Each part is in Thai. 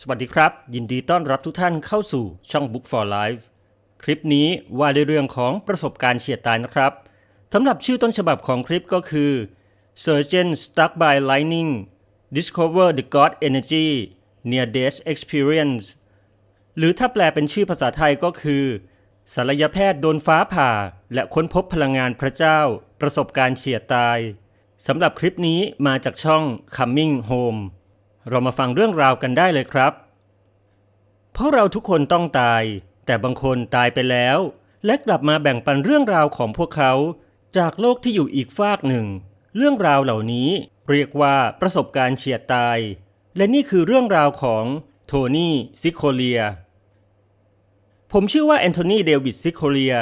สวัสดีครับ ยินดีต้อนรับทุกท่านเข้าสู่ช่อง Book for Life คลิปนี้ว่าในเรื่องของประสบการณ์เฉียดตายนะครับสำหรับชื่อต้นฉบับของคลิปก็คือ Surgeon Struck by Lightning Discover the God Energy Near Death Experience หรือถ้าแปลเป็นชื่อภาษาไทยก็คือศัลยแพทย์โดนฟ้าผ่า และค้นพบพลังงานพระเจ้า ประสบการณ์เฉียดตายสำหรับคลิปนี้มาจากช่อง Coming Home เรามาฟังเรื่องราวกันได้เลยครับ เพราะเราทุกคนต้องตาย แต่บางคนตายไปแล้ว และกลับมาแบ่งปันเรื่องราวของพวกเขา จากโลกที่อยู่อีกฟากหนึ่ง เรื่องราวเหล่านี้เรียกว่าประสบการณ์เฉียดตาย และนี่คือเรื่องราวของโทนี่ซิโคเลีย ผมชื่อว่าแอนโทนีเดวิดซิโคเลีย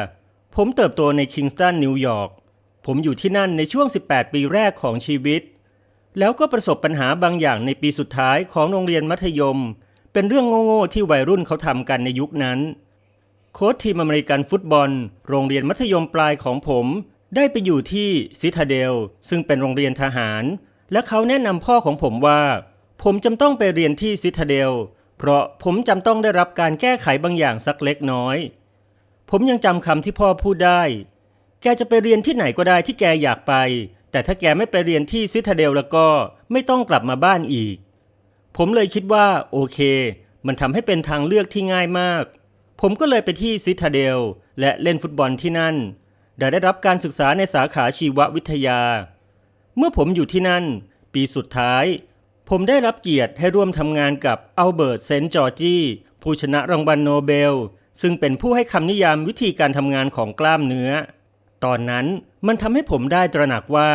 ผมเติบโตในคิงสตันนิวยอร์ก ผมอยู่ที่นั่นในช่วง 18 ปีแรกของชีวิต แล้วก็ประสบปัญหาบางอย่างในปีสุดท้ายของโรงเรียนมัธยม เป็นเรื่องโง่ๆที่วัยรุ่นเขาทำกันในยุคนั้น โค้ชทีมอเมริกันฟุตบอล โรงเรียนมัธยมปลายของผม ได้ไปอยู่ที่ซิทาเดล ซึ่งเป็นโรงเรียนทหาร และเขาแนะนำพ่อของผมว่า ผมจำต้องไปเรียนที่ซิทาเดล เพราะผมจำต้องได้รับการแก้ไขบางอย่างสักเล็กน้อย ผมยังจำคำที่พ่อพูดได้ แกจะไปเรียนที่ไหนก็ได้ที่แกอยากไป แต่ถ้าแกไม่ไปเรียนที่ซิทาเดลแล้วก็ไม่ต้องกลับมาบ้านอีก ผมเลยคิดว่าโอเค มันทำให้เป็นทางเลือกที่ง่ายมาก ผมก็เลยไปที่ซิทาเดลและเล่นฟุตบอลที่นั่นได้ได้รับการศึกษาในสาขาชีววิทยา เมื่อผมอยู่ที่นั่น ปีสุดท้าย ผมได้รับเกียรติให้ร่วมทำงานกับอัลเบิร์ตเซนต์จอร์จีผู้ชนะรางวัลโนเบล ซึ่งเป็นผู้ให้คำนิยามวิธีการทำงานของกล้ามเนื้อ ตอนนั้นมันทำให้ผมได้ตระหนักว่า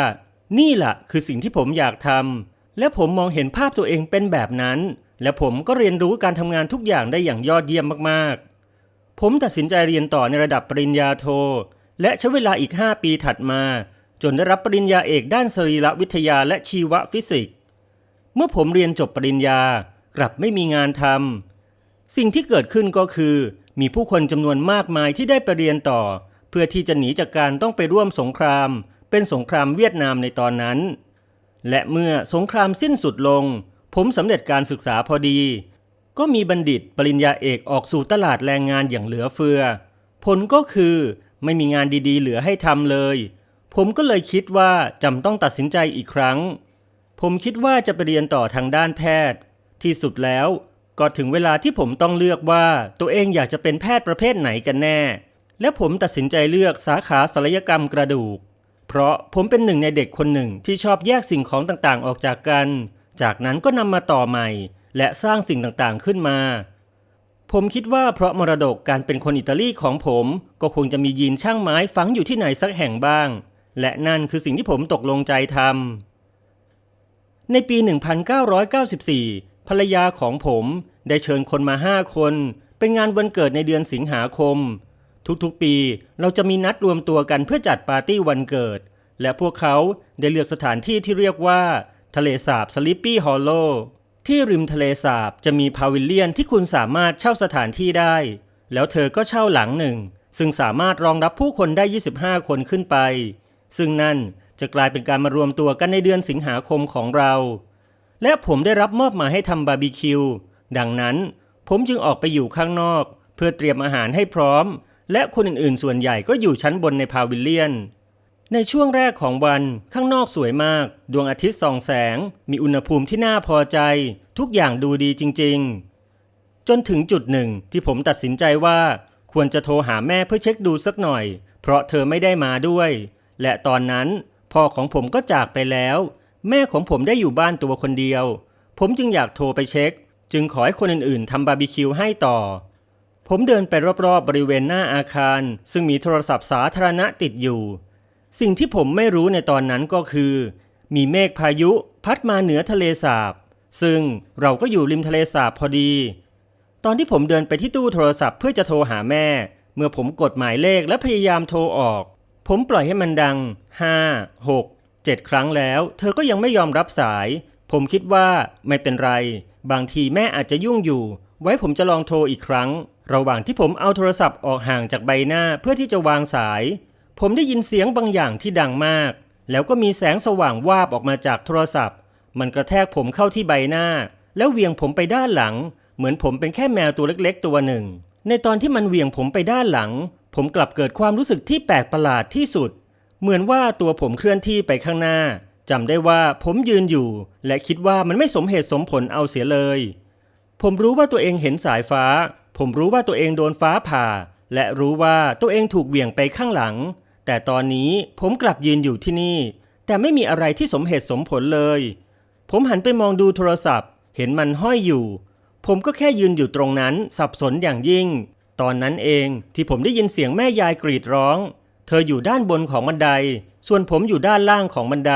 นี่แหละคือสิ่งที่ผมอยากทำและผมมองเห็นภาพตัวเองเป็นแบบนั้น และผมก็เรียนรู้การทำงานทุกอย่างได้อย่างยอดเยี่ยมมากๆ ผมตัดสินใจเรียนต่อในระดับปริญญาโท และใช้เวลาอีก 5 ปีถัดมา จนได้รับปริญญาเอกด้านสรีรวิทยาและชีวฟิสิกส์เมื่อผมเรียนจบปริญญากลับไม่มีงานทำสิ่งที่เกิดขึ้นก็คือ มีผู้คนจำนวนมากมายที่ได้ไปเรียนต่อ เพื่อที่จะหนีจากการต้องไปร่วมสงคราม เป็นสงครามเวียดนามในตอนนั้น และเมื่อสงครามสิ้นสุดลง ผมสำเร็จการศึกษาพอดี ก็มีบัณฑิตปริญญาเอกออกสู่ตลาดแรงงานอย่างเหลือเฟือ ผลก็คือไม่มีงานดีๆ เหลือให้ทำเลย ผมก็เลยคิดว่าจำต้องตัดสินใจอีกครั้ง ผมคิดว่าจะไปเรียนต่อทางด้านแพทย์ ที่สุดแล้วก็ถึงเวลาที่ผมต้องเลือกว่าตัวเองอยากจะเป็นแพทย์ประเภทไหนกันแน่ และผมตัดสินใจเลือกสาขาศัลยกรรมกระดูก เพราะผมเป็นหนึ่งในเด็กคนหนึ่งที่ชอบแยกสิ่งของต่างๆ ออกจากกัน จากนั้นก็นำมาต่อใหม่ และสร้างสิ่งต่างๆขึ้นมา ผมคิดว่าเพราะมรดกการเป็นคนอิตาลีของผม ก็คงจะมียีนช่างไม้ฝังอยู่ที่ไหนสักแห่งบ้าง และนั่นคือสิ่งที่ผมตกลงใจทำในปี 1994 ภรรยาของผมได้เชิญคนมาห้าคน เป็นงานวันเกิดในเดือนสิงหาคม ทุกๆปีเราจะมีนัดรวมตัวกันเพื่อจัดปาร์ตี้วันเกิด และพวกเขาได้เลือกสถานที่ที่เรียกว่า ทะเลสาบสลิปปี้ฮอลโลที่ริมทะเลสาบจะมีพาวิลเลียนที่คุณสามารถเช่าสถานที่ได้ แล้วเธอก็เช่าหลังหนึ่ง ซึ่งสามารถรองรับผู้คนได้ 25 คนขึ้นไป ซึ่งนั่นจะกลายเป็นการมารวมตัวกันในเดือนสิงหาคมของเรา และผมได้รับมอบหมายให้ทำบาร์บีคิว ดังนั้นผมจึงออกไปอยู่ข้างนอก เพื่อเตรียมอาหารให้พร้อม และคนอื่นๆ ส่วนใหญ่ก็อยู่ชั้นบนในพาวิลเลียน ในช่วงแรกของวันข้างนอกสวยมาก ดวงอาทิตย์ส่องแสง มีอุณหภูมิที่น่าพอใจ ทุกอย่างดูดีจริง ๆ จนถึงจุดหนึ่งที่ผมตัดสินใจว่า ควรจะโทรหาแม่เพื่อเช็คดูสักหน่อย เพราะเธอไม่ได้มาด้วย และตอนนั้นพ่อของผมก็จากไปแล้ว แม่ของผมได้อยู่บ้านตัวคนเดียว ผมจึงอยากโทรไปเช็ค จึงขอให้คนอื่นๆทำบาร์บีคิวให้ต่อ ผมเดินไปรอบๆบริเวณหน้าอาคาร ซึ่งมีโทรศัพท์สาธารณะติดอยู่ สิ่งที่ผมไม่รู้ในตอนนั้นก็คือ มีเมฆพายุพัดมาเหนือทะเลสาบ ซึ่งเราก็อยู่ริมทะเลสาบพอดี ตอนที่ผมเดินไปที่ตู้โทรศัพท์เพื่อจะโทรหาแม่ เมื่อผมกดหมายเลขและพยายามโทรออก ผมปล่อยให้มันดัง 5 6 7 ครั้งแล้ว เธอก็ยังไม่ยอมรับสาย ผมคิดว่าไม่เป็นไร บางทีแม่อาจจะยุ่งอยู่ ไว้ผมจะลองโทรอีกครั้ง ระหว่างที่ผมเอาโทรศัพท์ออกห่างจากใบหน้าเพื่อที่จะวางสาย ผมได้ยินเสียงบางอย่างที่ดังมาก แล้วก็มีแสงสว่างวาบออกมาจากโทรศัพท์ มันกระแทกผมเข้าที่ใบหน้า แล้วเวียงผมไปด้านหลัง เหมือนผมเป็นแค่แมวตัวเล็ก ๆ ตัวหนึ่ง ในตอนที่มันเวียงผมไปด้านหลัง ผมกลับเกิดความรู้สึกที่แปลกประหลาดที่สุด เหมือนว่าตัวผมเคลื่อนที่ไปข้างหน้าจำได้ว่าผมยืนอยู่ และคิดว่ามันไม่สมเหตุสมผลเอาเสียเลย ผมรู้ว่าตัวเองเห็นสายฟ้า ผมรู้ว่าตัวเองโดนฟ้าผ่า และรู้ว่าตัวเองถูกเหวี่ยงไปข้างหลัง แต่ตอนนี้ผมกลับยืนอยู่ที่นี่ แต่ไม่มีอะไรที่สมเหตุสมผลเลย ผมหันไปมองดูโทรศัพท์ เห็นมันห้อยอยู่ ผมก็แค่ยืนอยู่ตรงนั้นสับสนอย่างยิ่ง ตอนนั้นเองที่ผมได้ยินเสียงแม่ยายกรีดร้อง เธออยู่ด้านบนของบันได ส่วนผมอยู่ด้านล่างของบันได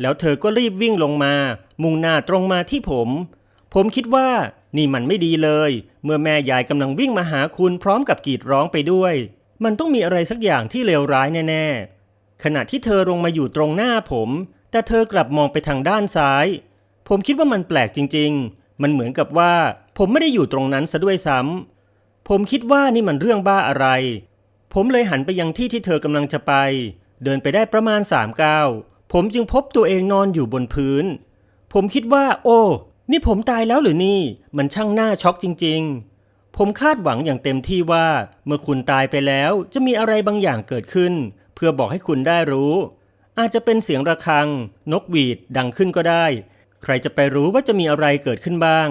แล้วเธอก็รีบวิ่งลงมา มุ่งหน้าตรงมาที่ผม ผมคิดว่า นี่มันไม่ดีเลย เมื่อแม่ยายกำลังวิ่งมาหาคุณพร้อมกับกรีดร้องไปด้วย มันต้องมีอะไรสักอย่างที่เลวร้ายแน่ๆ ขณะที่เธอลงมาอยู่ตรงหน้าผม แต่เธอกลับมองไปทางด้านซ้าย ผมคิดว่ามันแปลกจริง ๆ มันเหมือนกับว่าผมไม่ได้อยู่ตรงนั้นซะด้วยซ้ำผมคิดว่านี่มันเรื่องบ้าอะไร ผมเลยหันไปยังที่ที่เธอกำลังจะไป เดินไปได้ประมาณสามก้าวผมจึงพบตัวเองนอนอยู่บนพื้น ผมคิดว่า โอ้ นี่ผมตายแล้วหรือนี่ มันช่างน่าช็อกจริง ๆ ผมคาดหวังอย่างเต็มที่ว่า เมื่อคุณตายไปแล้วจะมีอะไรบางอย่างเกิดขึ้น เพื่อบอกให้คุณได้รู้ อาจจะเป็นเสียงระฆัง นกหวีดดังขึ้นก็ได้ ใครจะไปรู้ว่าจะมีอะไรเกิดขึ้นบ้าง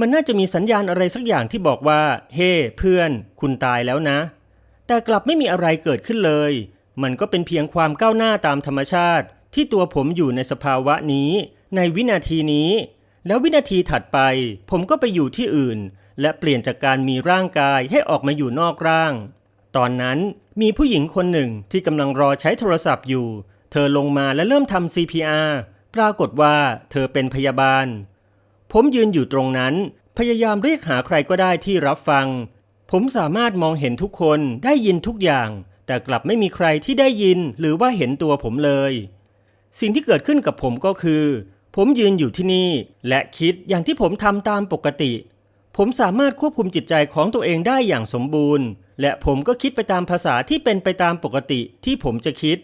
มันน่าจะมีสัญญาณอะไรสักอย่างที่บอกว่า เฮ้เพื่อน คุณตายแล้วนะ แต่กลับไม่มีอะไรเกิดขึ้นเลย มันก็เป็นเพียงความก้าวหน้าตามธรรมชาติ ที่ตัวผมอยู่ในสภาวะนี้ ในวินาทีนี้ แล้ววินาทีถัดไป ผมก็ไปอยู่ที่อื่น และเปลี่ยนจากการมีร่างกายให้ออกมาอยู่นอกร่าง ตอนนั้นมีผู้หญิงคนหนึ่งที่กำลังรอใช้โทรศัพท์อยู่ เธอลงมาและเริ่มทำ CPR ปรากฏว่าเธอเป็นพยาบาล ผมยืนอยู่ตรงนั้น พยายามเรียกหาใครก็ได้ที่รับฟัง ผมสามารถมองเห็นทุกคนได้ยินทุกอย่าง แต่กลับไม่มีใครที่ได้ยินหรือว่าเห็นตัวผมเลย สิ่งที่เกิดขึ้นกับผมก็คือ ผมยืนอยู่ที่นี่ และคิดอย่างที่ผมทำตามปกติ ผมสามารถควบคุมจิตใจของตัวเองได้อย่างสมบูรณ์ และผมก็คิดไปตามภาษาที่เป็นไปตามปกติที่ผมจะคิด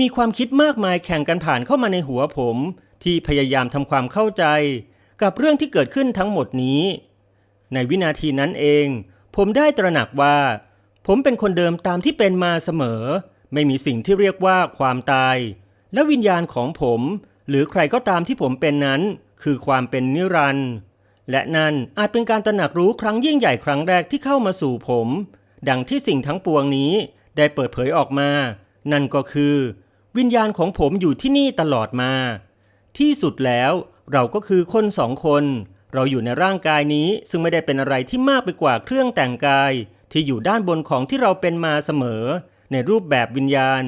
มีความคิดมากมายแข่งกันผ่านเข้ามาในหัวผม ที่พยายามทำความเข้าใจ กับเรื่องที่เกิดขึ้นทั้งหมดนี้ ในวินาทีนั้นเอง ผมได้ตระหนักว่า ผมเป็นคนเดิมตามที่เป็นมาเสมอ ไม่มีสิ่งที่เรียกว่าความตาย และวิญญาณของผม หรือใครก็ตามที่ผมเป็นนั้น คือความเป็นนิรันดร์และนั่นอาจเป็นการตระหนักรู้ครั้งยิ่งใหญ่ครั้งแรกที่เข้ามาสู่ผม ดังที่สิ่งทั้งปวงนี้ได้เปิดเผยออกมา นั่นก็คือ วิญญาณของผมอยู่ที่นี่ตลอดมา ที่สุดแล้วเราก็คือคนสองคน เราอยู่ในร่างกายนี้ซึ่งไม่ได้เป็นอะไรที่มากไปกว่าเครื่องแต่งกาย ที่อยู่ด้านบนของที่เราเป็นมาเสมอ ในรูปแบบวิญญาณ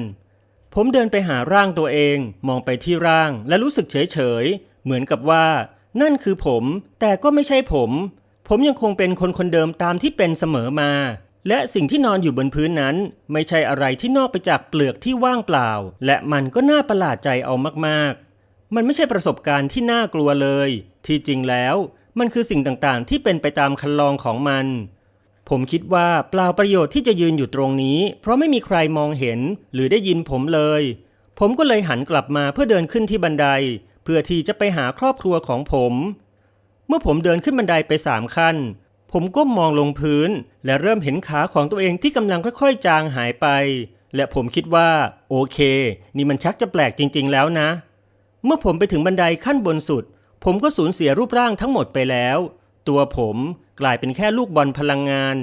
ผมเดินไปหาร่างตัวเอง มองไปที่ร่างและรู้สึกเฉยเฉยๆเหมือนกับว่า นั่นคือผม แต่ก็ไม่ใช่ผม ผมยังคงเป็นคนคนเดิมตามที่เป็นเสมอมา และสิ่งที่นอนอยู่บนพื้นนั้น ไม่ใช่อะไรที่นอกไปจากเปลือกที่ว่างเปล่า และมันก็น่าประหลาดใจเอามากๆ มันไม่ใช่ประสบการณ์ที่น่ากลัวเลย ที่จริงแล้ว มันคือสิ่งต่างๆ ที่เป็นไปตามคันลองของมัน ผมคิดว่าเปล่าประโยชน์ที่จะยืนอยู่ตรงนี้ เพราะไม่มีใครมองเห็นหรือได้ยินผมเลย ผมก็เลยหันกลับมาเพื่อเดินขึ้นที่บันได เพื่อที่จะไปหาครอบครัวของผม เมื่อผมเดินขึ้นบันไดไปสามขั้น ผมก้มมองลงพื้น และเริ่มเห็นขาของตัวเองที่กำลังค่อยๆ จางหายไป และผมคิดว่า โอเค นี่มันชักจะแปลกจริง ๆ แล้วนะ เมื่อผมไปถึงบันไดขั้นบนสุด ผมก็สูญเสียรูปร่างทั้งหมดไปแล้ว ตัวผม กลายเป็นแค่ลูกบอลพลังงาน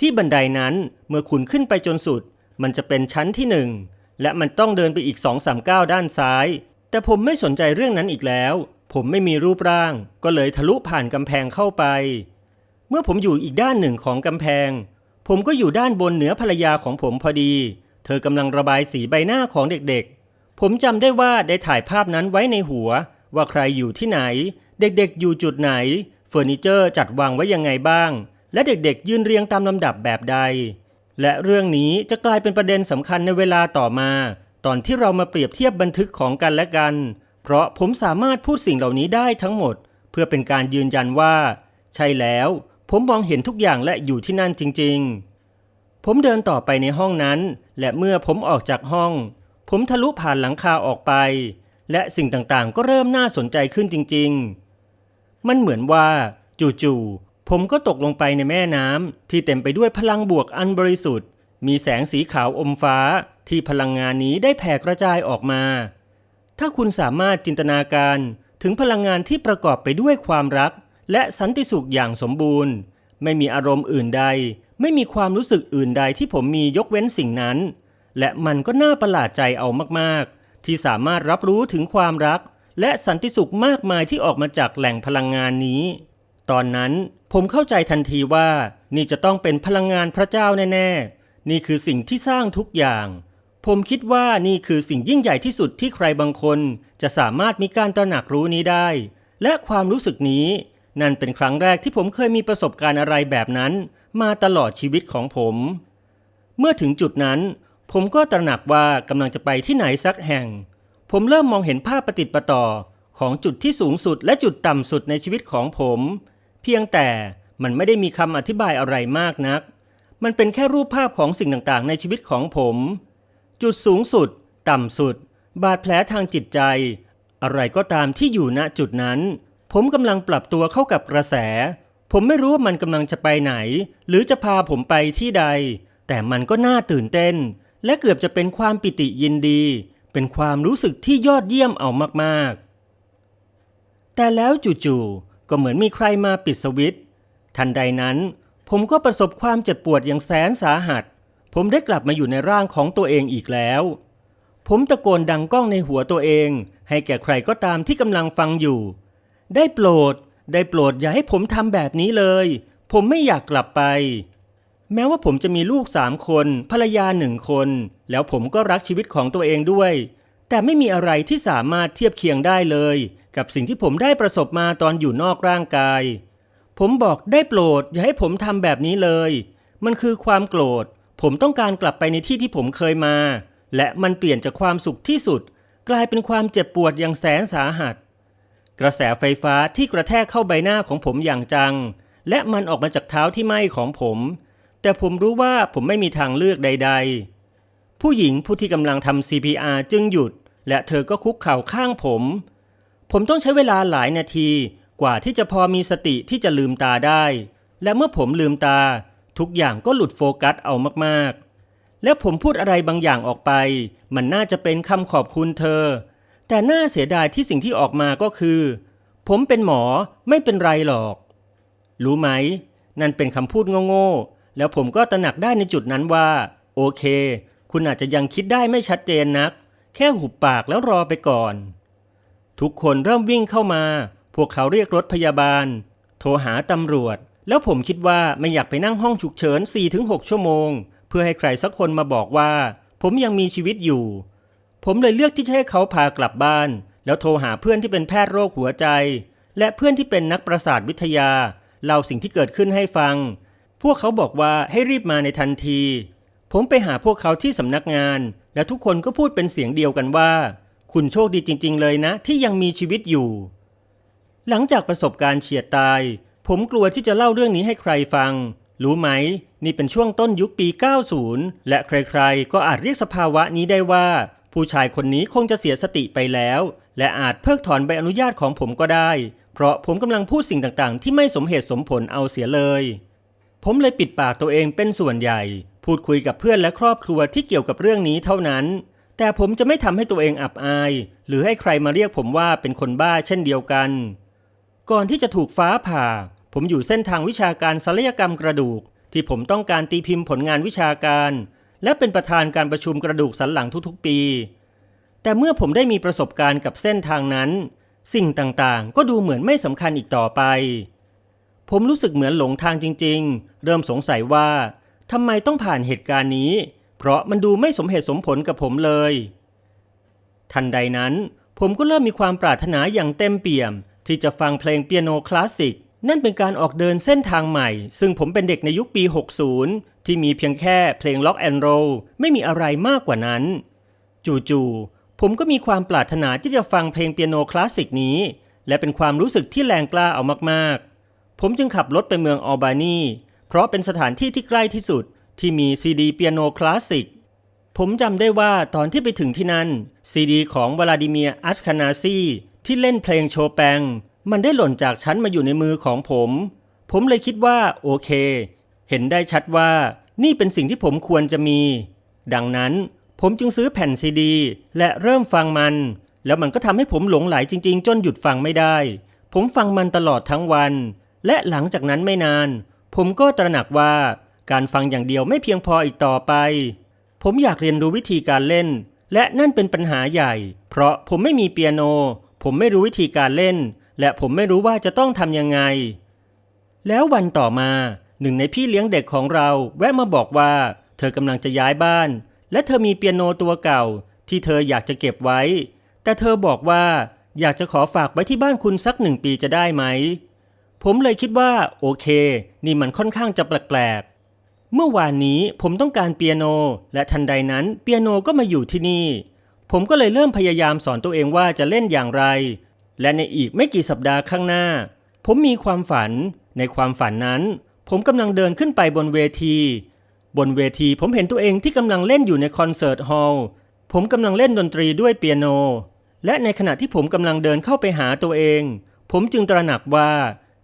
ที่บันไดนั้นเมื่อคุณขึ้นไปจนสุด มันจะเป็นชั้นที่หนึ่งและมันต้องเดินไปอีกสองสามก้าวด้านซ้าย แต่ผมไม่สนใจเรื่องนั้นอีกแล้ว ผมไม่มีรูปร่าง ก็เลยทะลุผ่านกำแพงเข้าไป เมื่อผมอยู่อีกด้านหนึ่งของกำแพง ผมก็อยู่ด้านบนเหนือภรรยาของผมพอดี เธอกำลังระบายสีใบหน้าของเด็กๆ ผมจำได้ว่าได้ถ่ายภาพนั้นไว้ในหัว ว่าใครอยู่ที่ไหน เด็กๆอยู่จุดไหน อร์นิเจอร์จัดวางไว้ยังไงบ้าง และเด็กๆ ยืนเรียงตามลำดับแบบใด และเรื่องนี้จะกลายเป็นประเด็นสำคัญในเวลาต่อมา ตอนที่เรามาเปรียบเทียบบันทึกของกันและกัน เพราะผมสามารถพูดสิ่งเหล่านี้ได้ทั้งหมด เพื่อเป็นการยืนยันว่า ใช่แล้ว ผมมองเห็นทุกอย่างและอยู่ที่นั่นจริง ๆ ผมเดินต่อไปในห้องนั้น และเมื่อผมออกจากห้อง ผมทะลุผ่านหลังคาออกไป และสิ่งต่างๆ ก็เริ่มน่าสนใจขึ้นจริง ๆ มันเหมือนว่าจู่ๆผมก็ตกลงไปในแม่น้ำที่เต็มไปด้วยพลังบวกอันบริสุทธิ์ มีแสงสีขาวอมฟ้าที่พลังงานนี้ได้แผ่กระจายออกมา ถ้าคุณสามารถจินตนาการถึงพลังงานที่ประกอบไปด้วยความรัก และสันติสุขอย่างสมบูรณ์ ไม่มีอารมณ์อื่นใด ไม่มีความรู้สึกอื่นใดที่ผมมียกเว้นสิ่งนั้น และมันก็น่าประหลาดใจเอามากๆ ที่สามารถรับรู้ถึงความรัก และสันติสุขมากมายที่ออกมาจากแหล่งพลังงานนี้ ตอนนั้นผมเข้าใจทันทีว่านี่จะต้องเป็นพลังงานพระเจ้าแน่ๆ นี่คือสิ่งที่สร้างทุกอย่าง ผมคิดว่านี่คือสิ่งยิ่งใหญ่ที่สุดที่ใครบางคน จะสามารถมีการตระหนักรู้นี้ได้ และความรู้สึกนี้ นั่นเป็นครั้งแรกที่ผมเคยมีประสบการณ์อะไรแบบนั้น มาตลอดชีวิตของผม เมื่อถึงจุดนั้น ผมก็ตระหนักว่ากำลังจะไปที่ไหนสักแห่ง ผมเริ่มมองเห็นภาพประติดประต่อของจุดที่สูงสุดและจุดต่ำสุดในชีวิตของผม เพียงแต่มันไม่ได้มีคำอธิบายอะไรมากนัก มันเป็นแค่รูปภาพของสิ่งต่างๆ ในชีวิตของผม จุดสูงสุด ต่ำสุด บาดแผลทางจิตใจ อะไรก็ตามที่อยู่ณจุดนั้น ผมกำลังปรับตัวเข้ากับกระแส ผมไม่รู้ว่ามันกำลังจะไปไหน หรือจะพาผมไปที่ใด แต่มันก็น่าตื่นเต้น และเกือบจะเป็นความปิติยินดี เป็นความรู้สึกที่ยอดเยี่ยมเอามากๆ แต่แล้วจู่ๆก็เหมือนมีใครมาปิดสวิตช์ทันใดนั้น ผมก็ประสบความเจ็บปวดอย่างแสนสาหัส ผมได้กลับมาอยู่ในร่างของตัวเองอีกแล้ว ผมตะโกนดังก้องในหัวตัวเอง ให้แก่ใครก็ตามที่กำลังฟังอยู่ ได้โปรด ได้โปรดอย่าให้ผมทำแบบนี้เลย ผมไม่อยากกลับไป แม้ว่าผมจะมีลูกสามคน ภรรยาหนึ่งคน แล้วผมก็รักชีวิตของตัวเองด้วย แต่ไม่มีอะไรที่สามารถเทียบเคียงได้เลย กับสิ่งที่ผมได้ประสบมาตอนอยู่นอกร่างกาย ผมบอกได้โปรดอย่าให้ผมทำแบบนี้เลย มันคือความโกรธ ผมต้องการกลับไปในที่ที่ผมเคยมา และมันเปลี่ยนจากความสุขที่สุด กลายเป็นความเจ็บปวดอย่างแสนสาหัส กระแสไฟฟ้าที่กระแทกเข้าใบหน้าของผมอย่างจัง และมันออกมาจากเท้าที่ไหม้ของผม แต่ผมรู้ว่าผมไม่มีทางเลือกใด ๆ ผู้หญิงผู้ที่กำลังทำ CPR จึงหยุด และเธอก็คุกเข่าข้างผม ผมต้องใช้เวลาหลายนาทีกว่าที่จะพอมีสติที่จะลืมตาได้ และเมื่อผมลืมตา ทุกอย่างก็หลุดโฟกัสเอามากๆ และผมพูดอะไรบางอย่างออกไป มันน่าจะเป็นคำขอบคุณเธอ แต่น่าเสียดายที่สิ่งที่ออกมาก็คือ ผมเป็นหมอไม่เป็นไรหรอก รู้ไหม นั่นเป็นคำพูดโง่ๆ แล้วผมก็ตระหนักได้ในจุดนั้นว่า โอเค คุณอาจจะยังคิดได้ไม่ชัดเจนนัก แค่หุบปากแล้วรอไปก่อน ทุกคนเริ่มวิ่งเข้ามา พวกเขาเรียกรถพยาบาล โทรหาตำรวจ แล้วผมคิดว่าไม่อยากไปนั่งห้องฉุกเฉิน 4-6 ชั่วโมง เพื่อให้ใครสักคนมาบอกว่า ผมยังมีชีวิตอยู่ ผมเลยเลือกที่จะให้เขาพากลับบ้าน แล้วโทรหาเพื่อนที่เป็นแพทย์โรคหัวใจ และเพื่อนที่เป็นนักประสาทวิทยาเล่าสิ่งที่เกิดขึ้นให้ฟัง พวกเขาบอกว่าให้รีบมาในทันที ผมไปหาพวกเขาที่สำนักงาน และทุกคนก็พูดเป็นเสียงเดียวกันว่า คุณโชคดีจริง ๆ เลยนะ ที่ยังมีชีวิตอยู่ หลังจากประสบการณ์เฉียดตาย ผมกลัวที่จะเล่าเรื่องนี้ให้ใครฟัง รู้ไหม นี่เป็นช่วงต้นยุคปี 90 และใครๆ ก็อาจเรียกสภาวะนี้ได้ว่า ผู้ชายคนนี้คงจะเสียสติไปแล้ว และอาจเพิกถอนใบอนุญาตของผมก็ได้ เพราะผมกำลังพูดสิ่งต่างๆ ที่ไม่สมเหตุสมผลเอาเสียเลย ผมเลยปิดปากตัวเองเป็นส่วนใหญ่ พูดคุยกับเพื่อนและครอบครัวที่เกี่ยวกับเรื่องนี้เท่านั้น แต่ผมจะไม่ทำให้ตัวเองอับอาย หรือให้ใครมาเรียกผมว่าเป็นคนบ้าเช่นเดียวกัน ก่อนที่จะถูกฟ้าผ่า ผมอยู่เส้นทางวิชาการศัลยกรรมกระดูก ที่ผมต้องการตีพิมพ์ผลงานวิชาการ และเป็นประธานการประชุมกระดูกสันหลังทุกๆ ปี แต่เมื่อผมได้มีประสบการณ์กับเส้นทางนั้น สิ่งต่างๆ ก็ดูเหมือนไม่สำคัญอีกต่อไป ผมรู้สึกเหมือนหลงทางจริง ๆ เริ่มสงสัยว่าทำไมต้องผ่านเหตุการณ์นี้ เพราะมันดูไม่สมเหตุสมผลกับผมเลย ทันใดนั้น ผมก็เริ่มมีความปรารถนาอย่างเต็มเปี่ยม ที่จะฟังเพลงเปียโนคลาสสิกนั่นเป็นการออกเดินเส้นทางใหม่ ซึ่งผมเป็นเด็กในยุคปี 60 ที่มีเพียงแค่เพลงล็อกแอนด์โรลไม่มีอะไรมากกว่านั้น จู่ๆ ผมก็มีความปรารถนาที่จะฟังเพลงเปียโนคลาสสิกนี้ และเป็นความรู้สึกที่แรงกล้าเอามากๆ ผมจึงขับรถไปเมืองอัลบานีเพราะเป็นสถานที่ที่ใกล้ที่สุดที่มีซีดีเปียโนคลาสสิก ผมจำได้ว่าตอนที่ไปถึงที่นั่น ซีดีของวลาดิเมียอัสคานาซีที่เล่นเพลงโชแปง มันได้หล่นจากชั้นมาอยู่ในมือของผม ผมเลยคิดว่าโอเค เห็นได้ชัดว่านี่เป็นสิ่งที่ผมควรจะมี ดังนั้นผมจึงซื้อแผ่นซีดี และเริ่มฟังมัน แล้วมันก็ทำให้ผมหลงไหลจริง ๆ จนหยุดฟังไม่ได้ ผมฟังมันตลอดทั้งวัน และหลังจากนั้นไม่นาน ผมก็ตระหนักว่าการฟังอย่างเดียวไม่เพียงพออีกต่อไป ผมอยากเรียนรู้วิธีการเล่น และนั่นเป็นปัญหาใหญ่ เพราะผมไม่มีเปียโน ผมไม่รู้วิธีการเล่น และผมไม่รู้ว่าจะต้องทำยังไง แล้ววันต่อมาหนึ่งในพี่เลี้ยงเด็กของเราแวะมาบอกว่า เธอกำลังจะย้ายบ้าน และเธอมีเปียโนตัวเก่า ที่เธออยากจะเก็บไว้ แต่เธอบอกว่าอยากจะขอฝากไว้ที่บ้านคุณสักหนึ่งปีจะได้ไหม ผมเลยคิดว่าโอเค นี่มันค่อนข้างจะแปลกๆ เมื่อวานนี้ผมต้องการเปียโน และทันใดนั้นเปียโนก็มาอยู่ที่นี่ ผมก็เลยเริ่มพยายามสอนตัวเองว่าจะเล่นอย่างไร และในอีกไม่กี่สัปดาห์ข้างหน้า ผมมีความฝัน ในความฝันนั้น ผมกำลังเดินขึ้นไปบนเวที บนเวทีผมเห็นตัวเองที่กำลังเล่นอยู่ในคอนเสิร์ตฮอลล์ผมกำลังเล่นดนตรีด้วยเปียโน และในขณะที่ผมกำลังเดินเข้าไปหาตัวเอง ผมจึงตระหนักว่า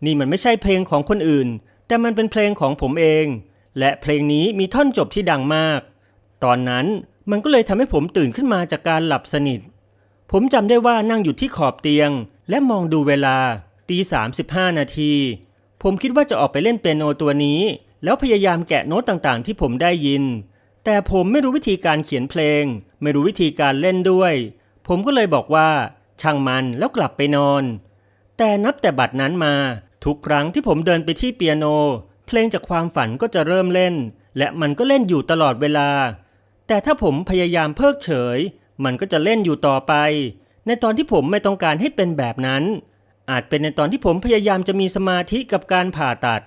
นี่มันไม่ใช่เพลงของคนอื่น แต่มันเป็นเพลงของผมเอง และเพลงนี้มีท่อนจบที่ดังมาก ตอนนั้นมันก็เลยทำให้ผมตื่นขึ้นมาจากการหลับสนิท ผมจำได้ว่านั่งอยู่ที่ขอบเตียง และมองดูเวลาตีสามสิบห้านาที ผมคิดว่าจะออกไปเล่นเปียโนตัวนี้ แล้วพยายามแกะโน้ตต่างๆ ที่ผมได้ยิน แต่ผมไม่รู้วิธีการเขียนเพลง ไม่รู้วิธีการเล่นด้วย ผมก็เลยบอกว่า ช่างมันแล้วกลับไปนอน แต่นับแต่บัดนั้นมา ทุกครั้งที่ผมเดินไปที่เปียโน เพลงจากความฝันก็จะเริ่มเล่น และมันก็เล่นอยู่ตลอดเวลา แต่ถ้าผมพยายามเพิกเฉย มันก็จะเล่นอยู่ต่อไป ในตอนที่ผมไม่ต้องการให้เป็นแบบนั้น อาจเป็นในตอนที่ผมพยายามจะมีสมาธิกับการผ่าตัด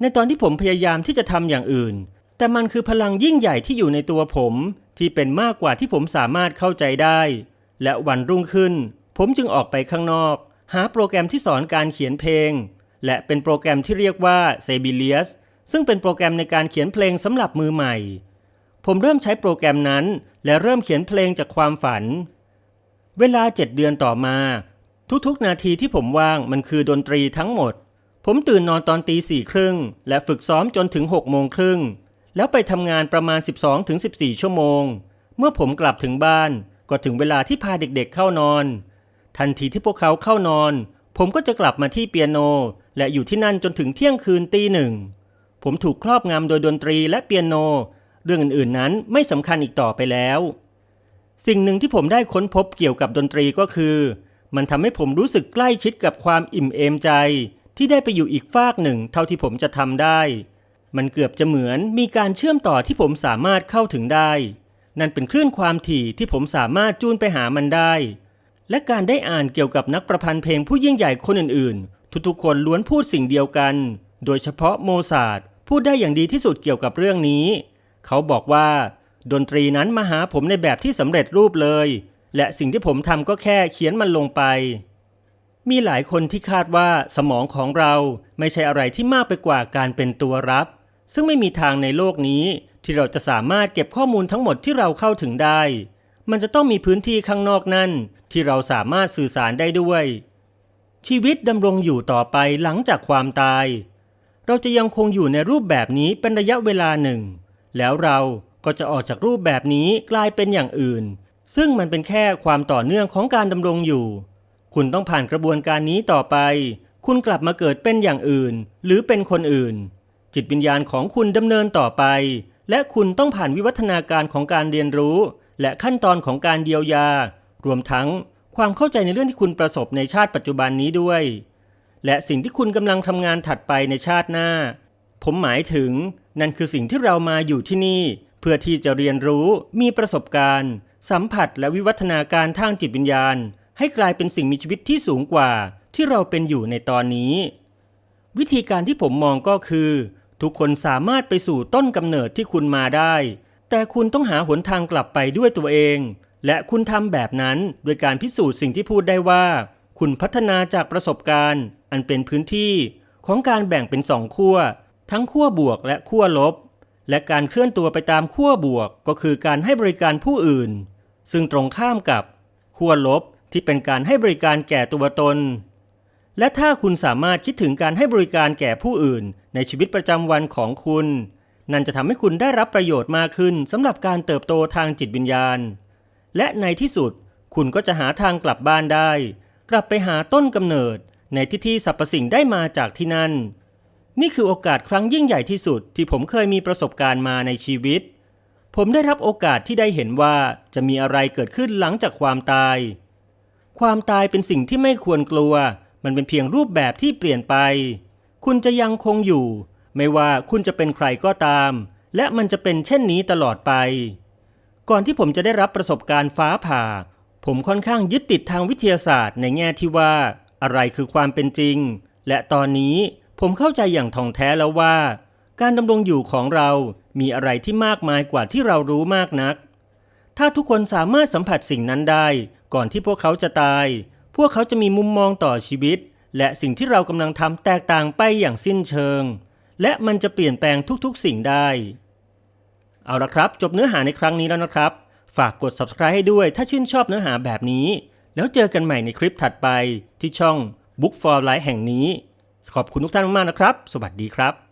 ในตอนที่ผมพยายามที่จะทำอย่างอื่น แต่มันคือพลังยิ่งใหญ่ที่อยู่ในตัวผม ที่เป็นมากกว่าที่ผมสามารถเข้าใจได้ และวันรุ่งขึ้น ผมจึงออกไปข้างนอก หาโปรแกรมที่สอนการเขียนเพลง และเป็นโปรแกรมที่เรียกว่า s e b i l i u s ซึ่งเป็นโปรแกรมในการเขียนเพลงสำหรับมือใหม่ ผมเริ่มใช้โปรแกรมนั้น และเริ่มเขียนเพลงจากความฝัน เวลาเจ็ดเดือนต่อมา ทุกๆ นาทีที่ผมว่างมันคือดนตรีทั้งหมด ผมตื่นนอนตอนตีสี่ครึ่งและฝึกซ้อมจนถึง6โมงครึ่งแล้วไปทำงานประมาณ 12-14 ชั่วโมง เมื่อผมกลับถึงบ้าน ก็ถึงเวลาที่พาเด็กๆเข้านอน ทันทีที่พวกเขาเข้านอน ผมก็จะกลับมาที่เปียโน และอยู่ที่นั่นจนถึงเที่ยงคืนตีหนึ่ง ผมถูกครอบงำโดยดนตรีและเปียโน เรื่องอื่นๆนั้นไม่สำคัญอีกต่อไปแล้ว สิ่งหนึ่งที่ผมได้ค้นพบเกี่ยวกับดนตรีก็คือ มันทำให้ผมรู้สึกใกล้ชิดกับความอิ่มเอมใจ ที่ได้ไปอยู่อีกฟากหนึ่งเท่าที่ผมจะทำได้ มันเกือบจะเหมือนมีการเชื่อมต่อที่ผมสามารถเข้าถึงได้ นั่นเป็นคลื่นความถี่ที่ผมสามารถจูนไปหามันได้ และการได้อ่านเกี่ยวกับนักประพันธ์เพลงผู้ยิ่งใหญ่คนอื่นๆ ทุกๆคนล้วนพูดสิ่งเดียวกัน โดยเฉพาะโมซาร์ทพูดได้อย่างดีที่สุดเกี่ยวกับเรื่องนี้ เขาบอกว่า ดนตรีนั้นมาหาผมในแบบที่สำเร็จรูปเลย และสิ่งที่ผมทำก็แค่เขียนมันลงไป มีหลายคนที่คาดว่าสมองของเราไม่ใช่อะไรที่มากไปกว่าการเป็นตัวรับ ซึ่งไม่มีทางในโลกนี้ที่เราจะสามารถเก็บข้อมูลทั้งหมดที่เราเข้าถึงได้ มันจะต้องมีพื้นที่ข้างนอกนั่น ที่เราสามารถสื่อสารได้ด้วย ชีวิตดำรงอยู่ต่อไปหลังจากความตาย เราจะยังคงอยู่ในรูปแบบนี้เป็นระยะเวลาหนึ่ง แล้วเราก็จะออกจากรูปแบบนี้กลายเป็นอย่างอื่น ซึ่งมันเป็นแค่ความต่อเนื่องของการดำรงอยู่ คุณต้องผ่านกระบวนการนี้ต่อไป คุณกลับมาเกิดเป็นอย่างอื่น หรือเป็นคนอื่น จิตวิญญาณของคุณดำเนินต่อไป และคุณต้องผ่านวิวัฒนาการของการเรียนรู้ และขั้นตอนของการเยียวยา รวมทั้งความเข้าใจในเรื่องที่คุณประสบในชาติปัจจุบันนี้ด้วย และสิ่งที่คุณกำลังทำงานถัดไปในชาติหน้า ผมหมายถึงนั่นคือสิ่งที่เรามาอยู่ที่นี่ เพื่อที่จะเรียนรู้มีประสบการณ์ สัมผัสและวิวัฒนาการทางจิตวิญญาณ ให้กลายเป็นสิ่งมีชีวิตที่สูงกว่าที่เราเป็นอยู่ในตอนนี้ วิธีการที่ผมมองก็คือ ทุกคนสามารถไปสู่ต้นกำเนิดที่คุณมาได้ แต่คุณต้องหาหนทางกลับไปด้วยตัวเอง และคุณทำแบบนั้นโดยการพิสูจน์สิ่งที่พูดได้ว่า คุณพัฒนาจากประสบการณ์ อันเป็นพื้นที่ของการแบ่งเป็นสองขั้ว ทั้งขั้วบวกและขั้วลบ และการเคลื่อนตัวไปตามขั้วบวกก็คือการให้บริการผู้อื่น ซึ่งตรงข้ามกับขั้วลบที่เป็นการให้บริการแก่ตัวตน และถ้าคุณสามารถคิดถึงการให้บริการแก่ผู้อื่น ในชีวิตประจำวันของคุณ นั่นจะทำให้คุณได้รับประโยชน์มากขึ้นสำหรับการเติบโตทางจิตวิญญาณ และในที่สุดคุณก็จะหาทางกลับบ้านได้ กลับไปหาต้นกำเนิด ในที่ที่สรรพสิ่งได้มาจากที่นั่น นี่คือโอกาสครั้งยิ่งใหญ่ที่สุดที่ผมเคยมีประสบการณ์มาในชีวิต ผมได้รับโอกาสที่ได้เห็นว่าจะมีอะไรเกิดขึ้นหลังจากความตาย ความตายเป็นสิ่งที่ไม่ควรกลัว มันเป็นเพียงรูปแบบที่เปลี่ยนไป คุณจะยังคงอยู่ ไม่ว่าคุณจะเป็นใครก็ตาม และมันจะเป็นเช่นนี้ตลอดไป ก่อนที่ผมจะได้รับประสบการณ์ฟ้าผ่า ผมค่อนข้างยึดติดทางวิทยาศาสตร์ในแง่ที่ว่า อะไรคือความเป็นจริง และตอนนี้ผมเข้าใจอย่างท่องแท้แล้วว่า การดำรงอยู่ของเรามีอะไรที่มากมายกว่าที่เรารู้มากนัก ถ้าทุกคนสามารถสัมผัสสิ่งนั้นได้ ก่อนที่พวกเขาจะตาย พวกเขาจะมีมุมมองต่อชีวิต และสิ่งที่เรากำลังทำแตกต่างไปอย่างสิ้นเชิง และมันจะเปลี่ยนแปลงทุกๆสิ่งได้ เอาละครับ จบเนื้อหาในครั้งนี้แล้วนะครับ ฝากกด subscribe ให้ด้วยถ้าชื่นชอบเนื้อหาแบบนี้ แล้วเจอกันใหม่ในคลิปถัดไปที่ช่อง Book for Life แห่งนี้ ขอบคุณทุกท่านมากๆนะครับ สวัสดีครับ